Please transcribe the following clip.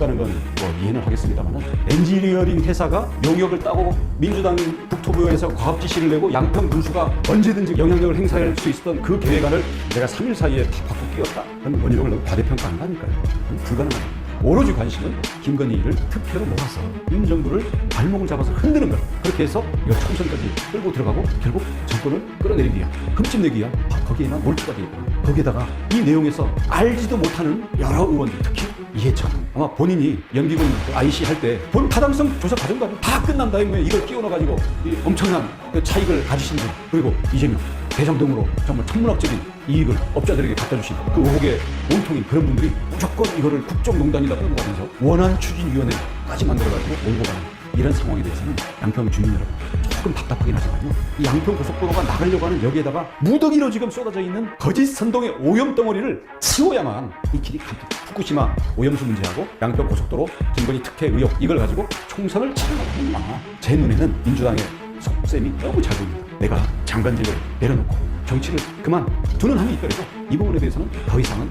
가는 건 뭐 이해는 하겠습니다만 엔지니어링 회사가 용역을 따고 민주당 국토부에서 과업 지시를 내고 양평 군수가 언제든지 영향력을 행사할 수 있었던 그 계획안을 내가 3일 사이에 다 바꿔 끼웠다. 그럼 원희룡을 너무 과대평가한다니까요. 불가능합니다. 오로지 관심은 김건희를 특혜로 몰아서 윤 정부를 발목을 잡아서 흔드는 거야. 그렇게 해서 이거 총선까지 끌고 들어가고 결국 정권을 끌어내리기야. 흠집내기야. 아, 거기에만 몰두가 돼 있고 거기에다가 이 내용에서 알지도 못하는 여러 의원들 특히 이해찬. 아마 본인이 연기군 IC 할 때 본 타당성 조사 아니고 다 끝난 다음에 이걸 끼워넣어가지고 이 엄청난 그 차익을 가지신 분. 그리고 이재명 대장동으로 정말 천문학적인 이익을 업자들에게 갖다 주신 그 의혹의 몸통인 그런 분들이 무조건 이거를 국정농단이다 끌고 가면서 원안 추진위원회까지 만들어가지고 몰고 가는 이런 상황에 대해서는 양평 주민 여러분 조금 답답하긴 하지만요. 이 양평 고속도로가 나가려고 하는 여기에다가 무더기로 지금 쏟아져 있는 거짓 선동의 오염 덩어리를 치워야만 이 길이 갑니다 후쿠시마 오염수 문제하고 양평 고속도로 김건희 특혜 의혹 이걸 가지고 총선을 치르는구나 제 눈에는 민주당의 속셈이 너무 잘 보입니다 내가 장관직을 내려놓고 정치를 그만 두는 한이 있더라도 이 부분에 대해서는 더 이상은